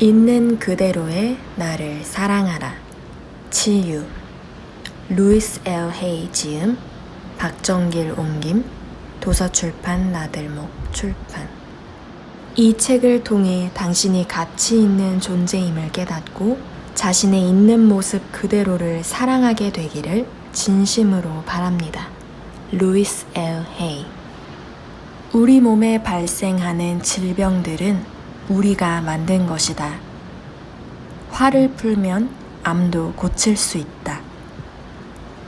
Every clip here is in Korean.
있는 그대로의 나를 사랑하라. 치유. 루이스 L. 헤이 지음, 박정길 옮김, 도서출판 나들목 출판. 이 책을 통해 당신이 가치 있는 존재임을 깨닫고 자신의 있는 모습 그대로를 사랑하게 되기를 진심으로 바랍니다. 루이스 L. 헤이 우리 몸에 발생하는 질병들은 우리가 만든 것이다. 화를 풀면 암도 고칠 수 있다.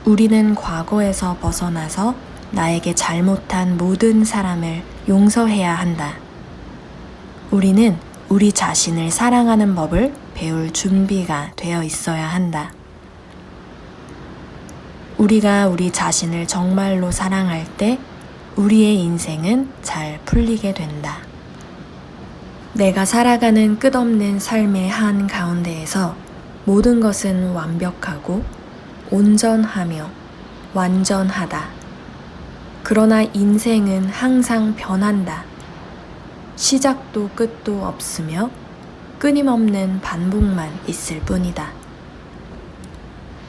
우리는 과거에서 벗어나서 나에게 잘못한 모든 사람을 용서해야 한다. 우리는 우리 자신을 사랑하는 법을 배울 준비가 되어 있어야 한다. 우리가 우리 자신을 정말로 사랑할 때 우리의 인생은 잘 풀리게 된다. 내가 살아가는 끝없는 삶의 한 가운데에서 모든 것은 완벽하고 온전하며 완전하다. 그러나 인생은 항상 변한다. 시작도 끝도 없으며 끊임없는 반복만 있을 뿐이다.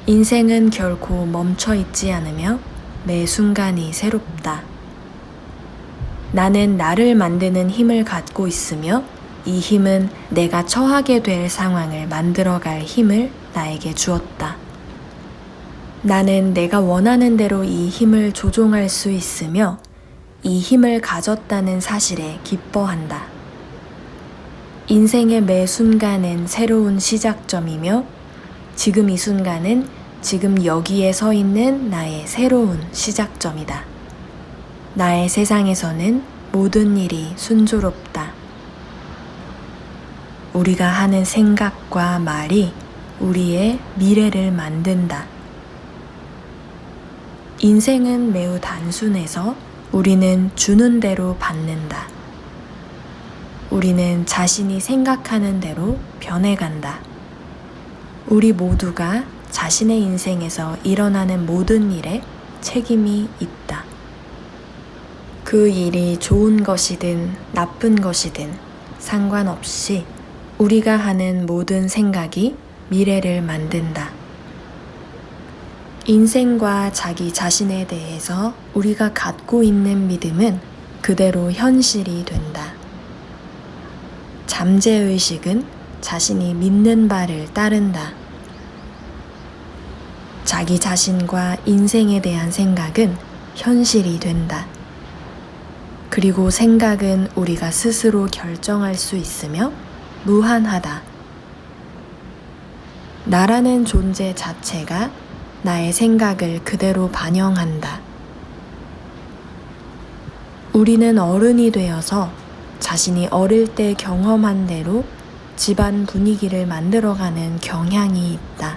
인생은 결코 멈춰 있지 않으며 매 순간이 새롭다. 나는 나를 만드는 힘을 갖고 있으며 이 힘은 내가 처하게 될 상황을 만들어갈 힘을 나에게 주었다. 나는 내가 원하는 대로 이 힘을 조종할 수 있으며 이 힘을 가졌다는 사실에 기뻐한다. 인생의 매 순간은 새로운 시작점이며 지금 이 순간은 지금 여기에 서 있는 나의 새로운 시작점이다. 나의 세상에서는 모든 일이 순조롭다. 우리가 하는 생각과 말이 우리의 미래를 만든다. 인생은 매우 단순해서 우리는 주는 대로 받는다. 우리는 자신이 생각하는 대로 변해간다. 우리 모두가 자신의 인생에서 일어나는 모든 일에 책임이 있다. 그 일이 좋은 것이든 나쁜 것이든 상관없이 우리가 하는 모든 생각이 미래를 만든다. 인생과 자기 자신에 대해서 우리가 갖고 있는 믿음은 그대로 현실이 된다. 잠재의식은 자신이 믿는 바를 따른다. 자기 자신과 인생에 대한 생각은 현실이 된다. 그리고 생각은 우리가 스스로 결정할 수 있으며 무한하다. 나라는 존재 자체가 나의 생각을 그대로 반영한다. 우리는 어른이 되어서 자신이 어릴 때 경험한 대로 집안 분위기를 만들어가는 경향이 있다.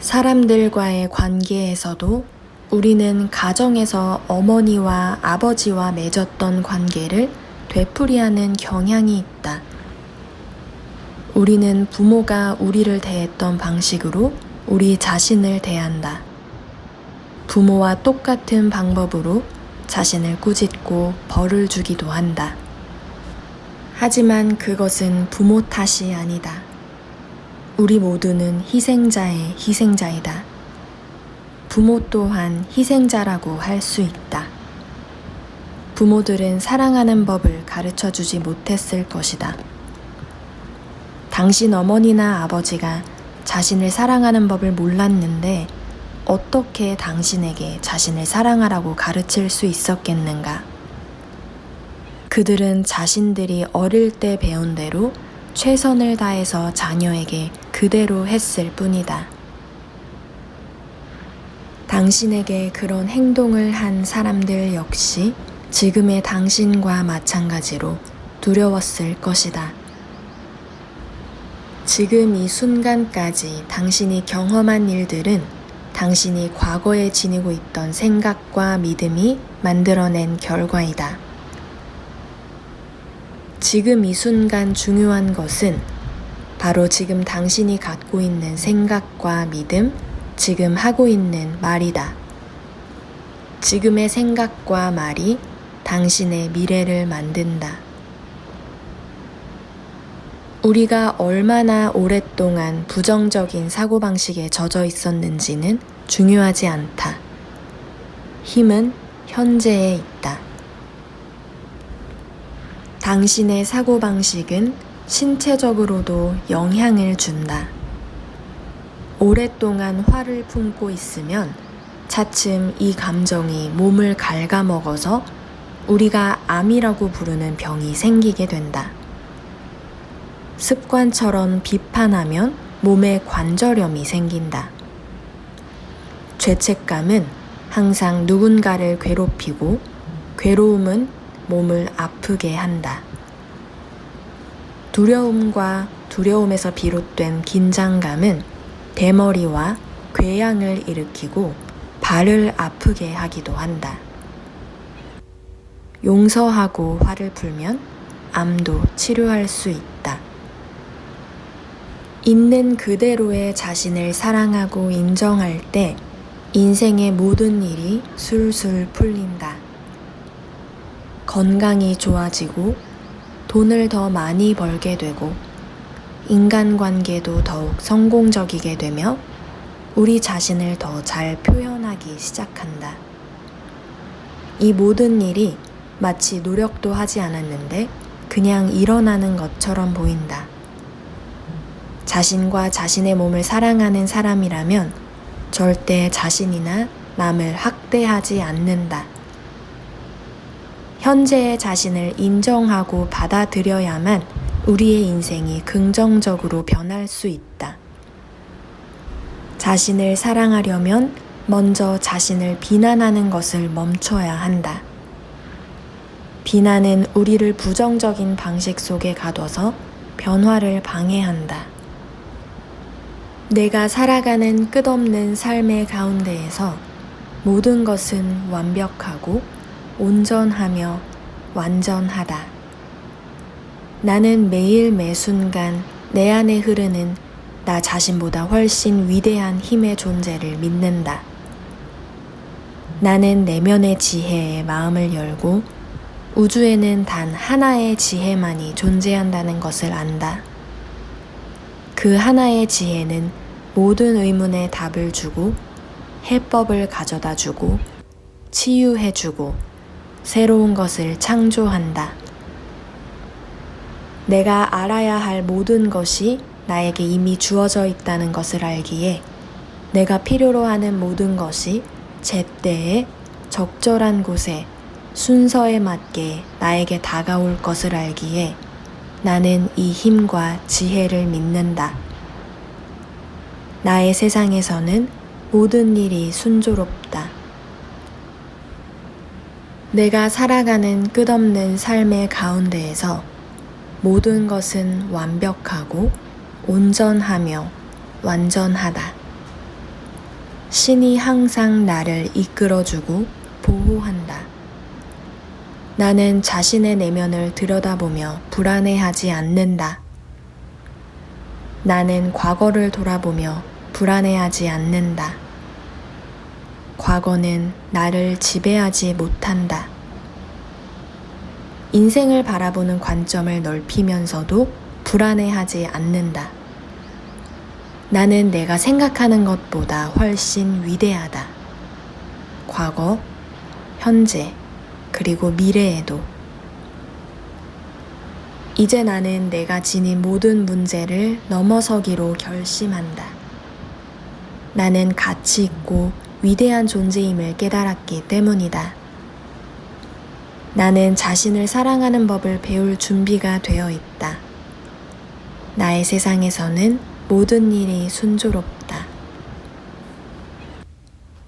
사람들과의 관계에서도 우리는 가정에서 어머니와 아버지와 맺었던 관계를 되풀이하는 경향이 있다. 우리는 부모가 우리를 대했던 방식으로 우리 자신을 대한다. 부모와 똑같은 방법으로 자신을 꾸짖고 벌을 주기도 한다. 하지만 그것은 부모 탓이 아니다. 우리 모두는 희생자의 희생자이다. 부모 또한 희생자라고 할 수 있다. 부모들은 사랑하는 법을 가르쳐 주지 못했을 것이다. 당신 어머니나 아버지가 자신을 사랑하는 법을 몰랐는데 어떻게 당신에게 자신을 사랑하라고 가르칠 수 있었겠는가? 그들은 자신들이 어릴 때 배운 대로 최선을 다해서 자녀에게 그대로 했을 뿐이다. 당신에게 그런 행동을 한 사람들 역시 지금의 당신과 마찬가지로 두려웠을 것이다. 지금 이 순간까지 당신이 경험한 일들은 당신이 과거에 지니고 있던 생각과 믿음이 만들어낸 결과이다. 지금 이 순간 중요한 것은 바로 지금 당신이 갖고 있는 생각과 믿음, 지금 하고 있는 말이다. 지금의 생각과 말이 당신의 미래를 만든다. 우리가 얼마나 오랫동안 부정적인 사고방식에 젖어 있었는지는 중요하지 않다. 힘은 현재에 있다. 당신의 사고방식은 신체적으로도 영향을 준다. 오랫동안 화를 품고 있으면 차츰 이 감정이 몸을 갉아먹어서 우리가 암이라고 부르는 병이 생기게 된다. 습관처럼 비판하면 몸에 관절염이 생긴다. 죄책감은 항상 누군가를 괴롭히고 괴로움은 몸을 아프게 한다. 두려움과 두려움에서 비롯된 긴장감은 대머리와 궤양을 일으키고 발을 아프게 하기도 한다. 용서하고 화를 풀면 암도 치료할 수 있다. 있는 그대로의 자신을 사랑하고 인정할 때 인생의 모든 일이 술술 풀린다. 건강이 좋아지고 돈을 더 많이 벌게 되고 인간관계도 더욱 성공적이게 되며 우리 자신을 더 잘 표현하기 시작한다. 이 모든 일이 마치 노력도 하지 않았는데 그냥 일어나는 것처럼 보인다. 자신과 자신의 몸을 사랑하는 사람이라면 절대 자신이나 남을 학대하지 않는다. 현재의 자신을 인정하고 받아들여야만 우리의 인생이 긍정적으로 변할 수 있다. 자신을 사랑하려면 먼저 자신을 비난하는 것을 멈춰야 한다. 비난은 우리를 부정적인 방식 속에 가둬서 변화를 방해한다. 내가 살아가는 끝없는 삶의 가운데에서 모든 것은 완벽하고 온전하며 완전하다. 나는 매일 매 순간 내 안에 흐르는 나 자신보다 훨씬 위대한 힘의 존재를 믿는다. 나는 내면의 지혜에 마음을 열고 우주에는 단 하나의 지혜만이 존재한다는 것을 안다. 그 하나의 지혜는 모든 의문에 답을 주고 해법을 가져다 주고 치유해 주고 새로운 것을 창조한다. 내가 알아야 할 모든 것이 나에게 이미 주어져 있다는 것을 알기에 내가 필요로 하는 모든 것이 제때에 적절한 곳에 순서에 맞게 나에게 다가올 것을 알기에 나는 이 힘과 지혜를 믿는다. 나의 세상에서는 모든 일이 순조롭다. 내가 살아가는 끝없는 삶의 가운데에서 모든 것은 완벽하고 온전하며 완전하다. 신이 항상 나를 이끌어주고 보호한다. 나는 자신의 내면을 들여다보며 불안해하지 않는다. 나는 과거를 돌아보며 불안해하지 않는다. 과거는 나를 지배하지 못한다. 인생을 바라보는 관점을 넓히면서도 불안해하지 않는다. 나는 내가 생각하는 것보다 훨씬 위대하다. 과거, 현재, 그리고 미래에도 이제 나는 내가 지닌 모든 문제를 넘어서기로 결심한다. 나는 가치 있고 위대한 존재임을 깨달았기 때문이다. 나는 자신을 사랑하는 법을 배울 준비가 되어 있다. 나의 세상에서는 모든 일이 순조롭다.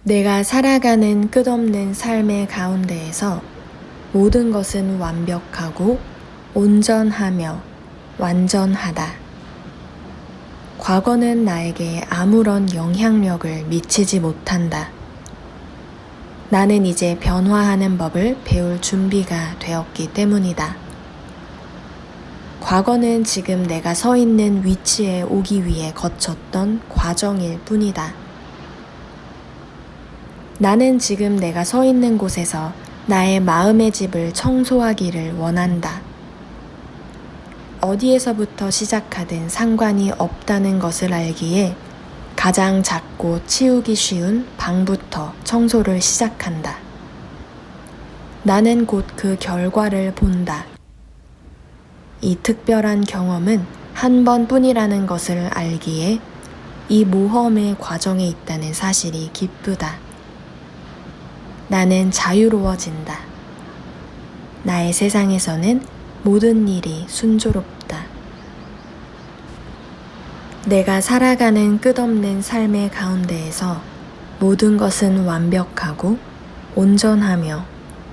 내가 살아가는 끝없는 삶의 가운데에서 모든 것은 완벽하고 온전하며 완전하다. 과거는 나에게 아무런 영향력을 미치지 못한다. 나는 이제 변화하는 법을 배울 준비가 되었기 때문이다. 과거는 지금 내가 서 있는 위치에 오기 위해 거쳤던 과정일 뿐이다. 나는 지금 내가 서 있는 곳에서 나의 마음의 집을 청소하기를 원한다. 어디에서부터 시작하든 상관이 없다는 것을 알기에 가장 작고 치우기 쉬운 방부터 청소를 시작한다. 나는 곧 그 결과를 본다. 이 특별한 경험은 한 번뿐이라는 것을 알기에 이 모험의 과정에 있다는 사실이 기쁘다. 나는 자유로워진다. 나의 세상에서는 모든 일이 순조롭다. 내가 살아가는 끝없는 삶의 가운데에서 모든 것은 완벽하고 온전하며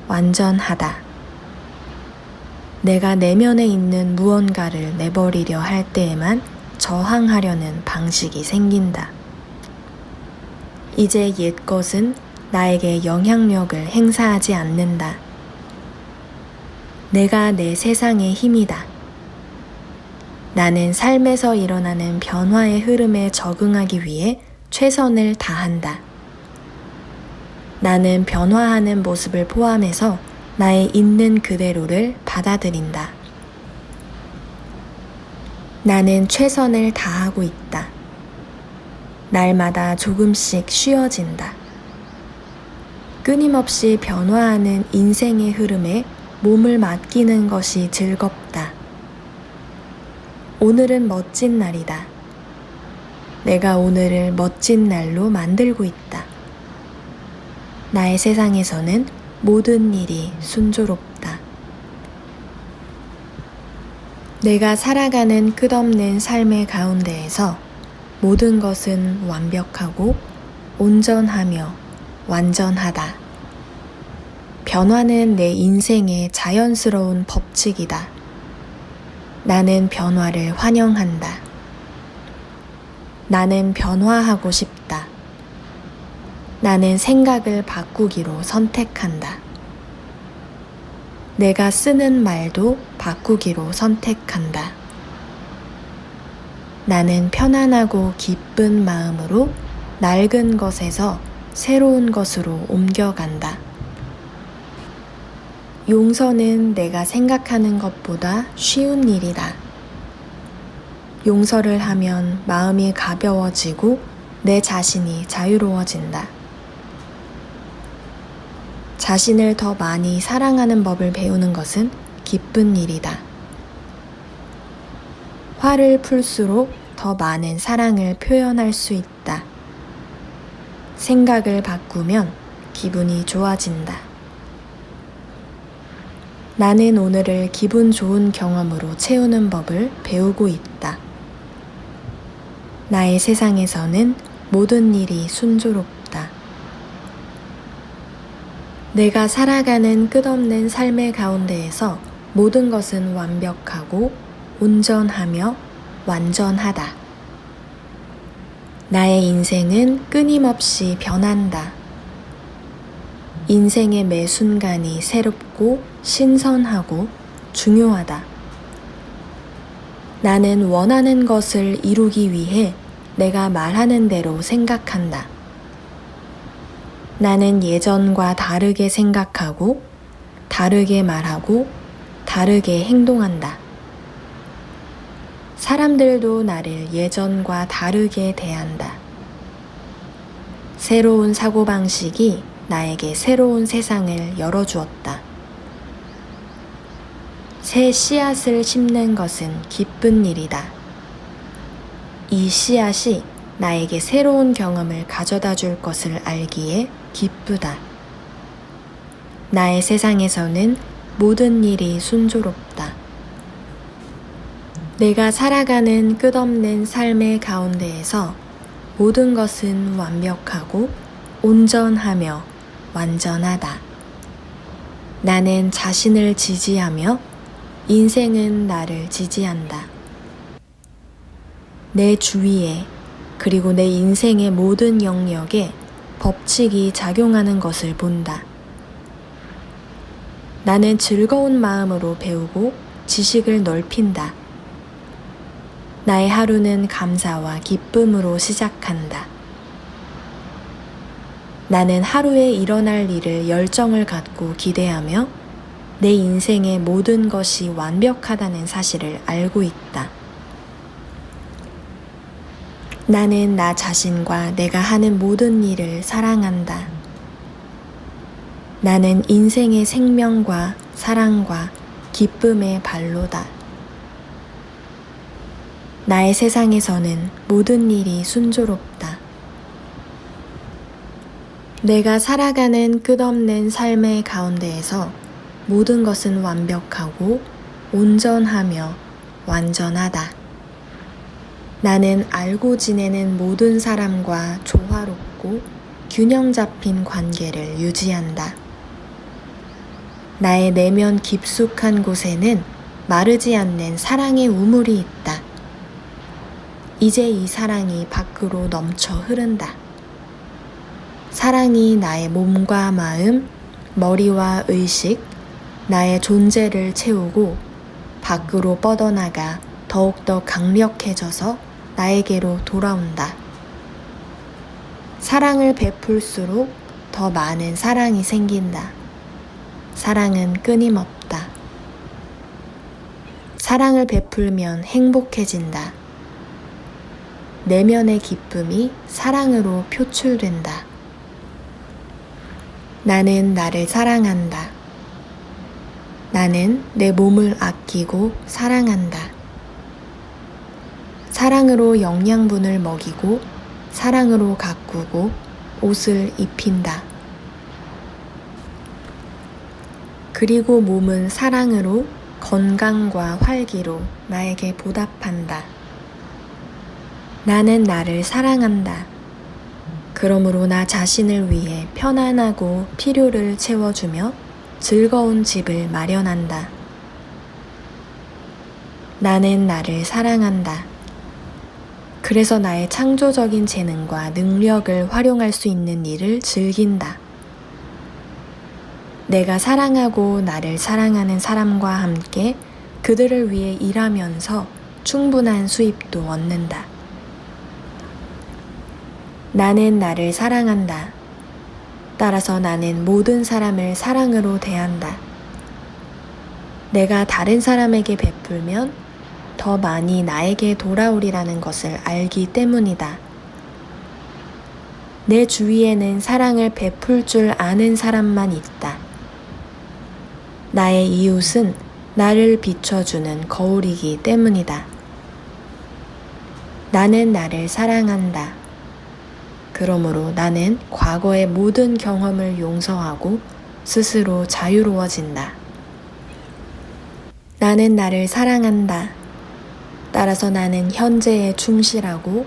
완전하다. 내가 내면에 있는 무언가를 내버리려 할 때에만 저항하려는 방식이 생긴다. 이제 옛 것은 나에게 영향력을 행사하지 않는다. 내가 내 세상의 힘이다. 나는 삶에서 일어나는 변화의 흐름에 적응하기 위해 최선을 다한다. 나는 변화하는 모습을 포함해서 나의 있는 그대로를 받아들인다. 나는 최선을 다하고 있다. 날마다 조금씩 쉬어진다. 끊임없이 변화하는 인생의 흐름에 몸을 맡기는 것이 즐겁다. 오늘은 멋진 날이다. 내가 오늘을 멋진 날로 만들고 있다. 나의 세상에서는 모든 일이 순조롭다. 내가 살아가는 끝없는 삶의 가운데에서 모든 것은 완벽하고 온전하며 완전하다. 변화는 내 인생의 자연스러운 법칙이다. 나는 변화를 환영한다. 나는 변화하고 싶다. 나는 생각을 바꾸기로 선택한다. 내가 쓰는 말도 바꾸기로 선택한다. 나는 편안하고 기쁜 마음으로 낡은 것에서 새로운 것으로 옮겨간다. 용서는 내가 생각하는 것보다 쉬운 일이다. 용서를 하면 마음이 가벼워지고 내 자신이 자유로워진다. 자신을 더 많이 사랑하는 법을 배우는 것은 기쁜 일이다. 화를 풀수록 더 많은 사랑을 표현할 수 있다. 생각을 바꾸면 기분이 좋아진다. 나는 오늘을 기분 좋은 경험으로 채우는 법을 배우고 있다. 나의 세상에서는 모든 일이 순조롭다. 내가 살아가는 끝없는 삶의 가운데에서 모든 것은 완벽하고 온전하며 완전하다. 나의 인생은 끊임없이 변한다. 인생의 매 순간이 새롭고 신선하고 중요하다. 나는 원하는 것을 이루기 위해 내가 말하는 대로 생각한다. 나는 예전과 다르게 생각하고, 다르게 말하고, 다르게 행동한다. 사람들도 나를 예전과 다르게 대한다. 새로운 사고방식이 나에게 새로운 세상을 열어주었다. 새 씨앗을 심는 것은 기쁜 일이다. 이 씨앗이 나에게 새로운 경험을 가져다 줄 것을 알기에 기쁘다. 나의 세상에서는 모든 일이 순조롭다. 내가 살아가는 끝없는 삶의 가운데에서 모든 것은 완벽하고 온전하며 완전하다. 나는 자신을 지지하며 인생은 나를 지지한다. 내 주위에 그리고 내 인생의 모든 영역에 법칙이 작용하는 것을 본다. 나는 즐거운 마음으로 배우고 지식을 넓힌다. 나의 하루는 감사와 기쁨으로 시작한다. 나는 하루에 일어날 일을 열정을 갖고 기대하며 내 인생의 모든 것이 완벽하다는 사실을 알고 있다. 나는 나 자신과 내가 하는 모든 일을 사랑한다. 나는 인생의 생명과 사랑과 기쁨의 발로다. 나의 세상에서는 모든 일이 순조롭다. 내가 살아가는 끝없는 삶의 가운데에서 모든 것은 완벽하고 온전하며 완전하다. 나는 알고 지내는 모든 사람과 조화롭고 균형 잡힌 관계를 유지한다. 나의 내면 깊숙한 곳에는 마르지 않는 사랑의 우물이 있다. 이제 이 사랑이 밖으로 넘쳐 흐른다. 사랑이 나의 몸과 마음, 머리와 의식, 나의 존재를 채우고 밖으로 뻗어나가 더욱더 강력해져서 나에게로 돌아온다. 사랑을 베풀수록 더 많은 사랑이 생긴다. 사랑은 끊임없다. 사랑을 베풀면 행복해진다. 내면의 기쁨이 사랑으로 표출된다. 나는 나를 사랑한다. 나는 내 몸을 아끼고 사랑한다. 사랑으로 영양분을 먹이고 사랑으로 가꾸고 옷을 입힌다. 그리고 몸은 사랑으로 건강과 활기로 나에게 보답한다. 나는 나를 사랑한다. 그러므로 나 자신을 위해 편안하고 필요를 채워주며 즐거운 집을 마련한다. 나는 나를 사랑한다. 그래서 나의 창조적인 재능과 능력을 활용할 수 있는 일을 즐긴다. 내가 사랑하고 나를 사랑하는 사람과 함께 그들을 위해 일하면서 충분한 수입도 얻는다. 나는 나를 사랑한다. 따라서 나는 모든 사람을 사랑으로 대한다. 내가 다른 사람에게 베풀면 더 많이 나에게 돌아오리라는 것을 알기 때문이다. 내 주위에는 사랑을 베풀 줄 아는 사람만 있다. 나의 이웃은 나를 비춰주는 거울이기 때문이다. 나는 나를 사랑한다. 그러므로 나는 과거의 모든 경험을 용서하고 스스로 자유로워진다. 나는 나를 사랑한다. 따라서 나는 현재에 충실하고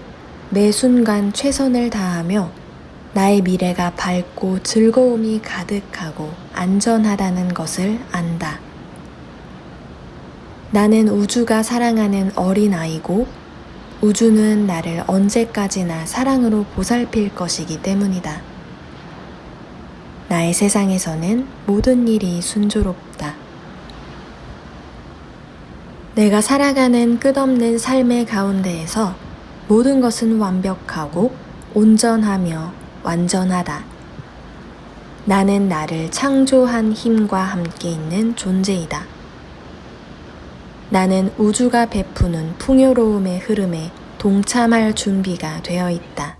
매 순간 최선을 다하며 나의 미래가 밝고 즐거움이 가득하고 안전하다는 것을 안다. 나는 우주가 사랑하는 어린아이고 우주는 나를 언제까지나 사랑으로 보살필 것이기 때문이다. 나의 세상에서는 모든 일이 순조롭다. 내가 살아가는 끝없는 삶의 가운데에서 모든 것은 완벽하고 온전하며 완전하다. 나는 나를 창조한 힘과 함께 있는 존재이다. 나는 우주가 베푸는 풍요로움의 흐름에 동참할 준비가 되어 있다.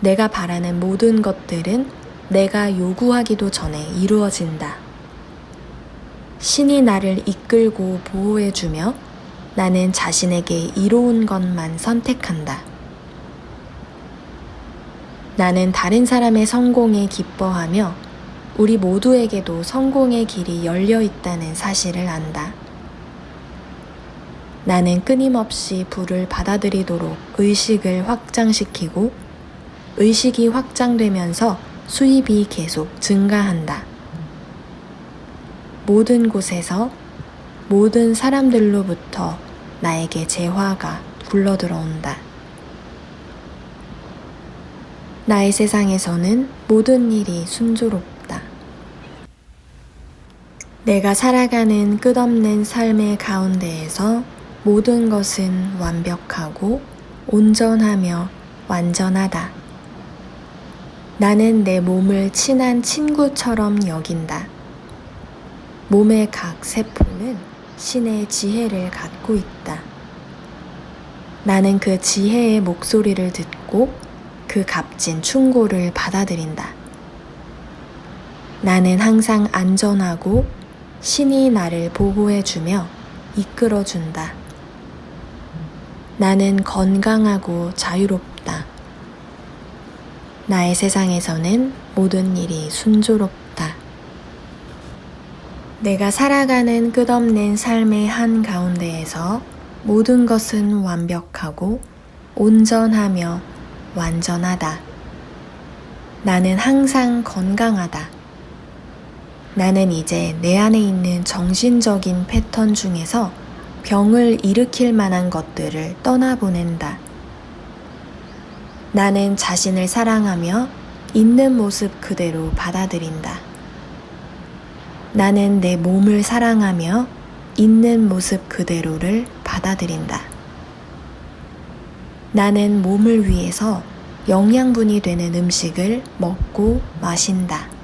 내가 바라는 모든 것들은 내가 요구하기도 전에 이루어진다. 신이 나를 이끌고 보호해주며 나는 자신에게 이로운 것만 선택한다. 나는 다른 사람의 성공에 기뻐하며 우리 모두에게도 성공의 길이 열려 있다는 사실을 안다. 나는 끊임없이 불을 받아들이도록 의식을 확장시키고 의식이 확장되면서 수입이 계속 증가한다. 모든 곳에서 모든 사람들로부터 나에게 재화가 굴러들어온다. 나의 세상에서는 모든 일이 순조롭다. 내가 살아가는 끝없는 삶의 가운데에서 모든 것은 완벽하고 온전하며 완전하다. 나는 내 몸을 친한 친구처럼 여긴다. 몸의 각 세포는 신의 지혜를 갖고 있다. 나는 그 지혜의 목소리를 듣고 그 값진 충고를 받아들인다. 나는 항상 안전하고 신이 나를 보호해주며 이끌어준다. 나는 건강하고 자유롭다. 나의 세상에서는 모든 일이 순조롭다. 내가 살아가는 끝없는 삶의 한 가운데에서 모든 것은 완벽하고 온전하며 완전하다. 나는 항상 건강하다. 나는 이제 내 안에 있는 정신적인 패턴 중에서 병을 일으킬 만한 것들을 떠나보낸다. 나는 자신을 사랑하며 있는 모습 그대로 받아들인다. 나는 내 몸을 사랑하며 있는 모습 그대로를 받아들인다. 나는 몸을 위해서 영양분이 되는 음식을 먹고 마신다.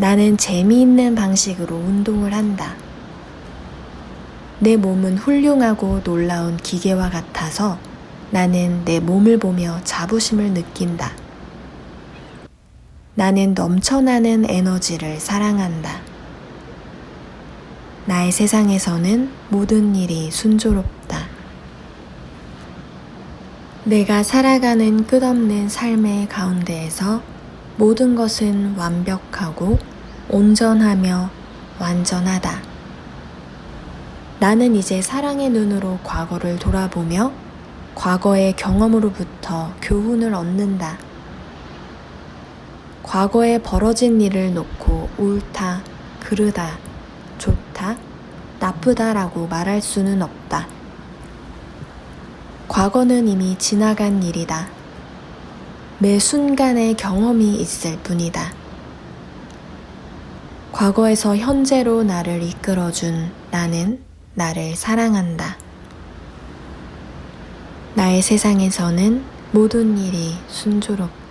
나는 재미있는 방식으로 운동을 한다. 내 몸은 훌륭하고 놀라운 기계와 같아서 나는 내 몸을 보며 자부심을 느낀다. 나는 넘쳐나는 에너지를 사랑한다. 나의 세상에서는 모든 일이 순조롭다. 내가 살아가는 끝없는 삶의 가운데에서 모든 것은 완벽하고 온전하며 완전하다. 나는 이제 사랑의 눈으로 과거를 돌아보며 과거의 경험으로부터 교훈을 얻는다. 과거에 벌어진 일을 놓고 옳다, 그르다, 좋다, 나쁘다라고 말할 수는 없다. 과거는 이미 지나간 일이다. 매 순간의 경험이 있을 뿐이다. 과거에서 현재로 나를 이끌어준 나는 나를 사랑한다. 나의 세상에서는 모든 일이 순조롭다.